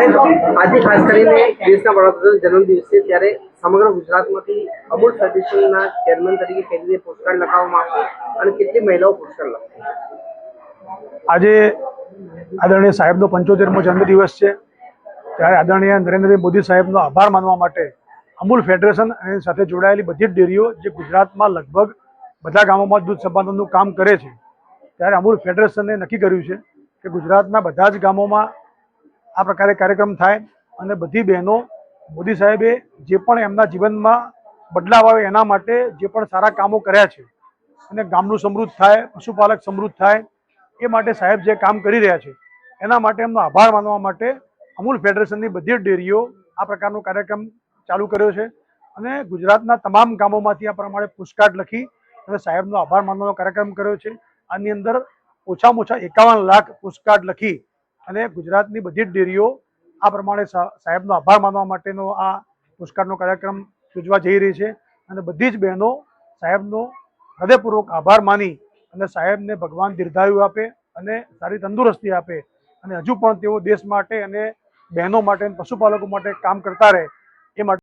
આજે ખાસ કરીને દેશના વડાપ્રધાન જન્મદિવસ છે ત્યારે સમગ્ર ગુજરાતમાંથી અમૂલ ફેડરેશનના ચેરમેન તરીકે કેવી રીતે પુરસ્કાર લખાવવામાં આવશે અને કેટલી મહિલાઓ પુરસ્કાર લખશે આજે આદરણીય સાહેબનો પંચોતેરમો જન્મદિવસ છે. ત્યારે આદરણીય નરેન્દ્રભાઈ મોદી સાહેબનો આભાર માનવા માટે અમૂલ ફેડરેશન અને સાથે જોડાયેલી બધી જ ડેરીઓ જે ગુજરાતમાં લગભગ બધા ગામોમાં દૂધ સંપાદનનું કામ કરે છે. ત્યારે અમૂલ ફેડરેશને નક્કી કર્યું છે કે ગુજરાતના બધા જ ગામોમાં આ પ્રકારે કાર્યક્રમ થાય અને બધી બહેનો મોદી સાહેબે જે પણ એમના જીવનમાં બદલાવ આવે એના માટે જે પણ સારા કામો કર્યા છે, અને ગામનું સમૃદ્ધ થાય, પશુપાલક સમૃદ્ધ થાય, એ માટે સાહેબ જે કામ કરી રહ્યા છે, એના માટે એમનો આભાર માનવા માટે અમૂલ ફેડરેશનની બધી જ ડેરીઓ આ પ્રકારનો કાર્યક્રમ ચાલુ કર્યો છે અને ગુજરાતના તમામ ગામોમાંથી આ પ્રમાણે પુસ્તકાર્ડ લખી અને સાહેબનો આભાર માનવાનો કાર્યક્રમ કર્યો છે. આની અંદર ઓછામાં ઓછા એકાવન લાખ પુસ્તકાર્ડ લખી અને ગુજરાતની બધી જ ડેરીઓ આ પ્રમાણે સાહેબનો આભાર માનવા માટેનો આ પુસ્તકાર્ડનો કાર્યક્રમ યોજવા જઈ રહી છે. અને બધી જ બહેનો સાહેબનો હૃદયપૂર્વક આભાર માની અને સાહેબને ભગવાન દીર્ઘાયુ આપે અને સારી તંદુરસ્તી આપે. અને હજુ પણ તેઓ દેશ માટે અને બહેનો માટે પશુપાલકો માટે કામ કરતા રહે એ માટે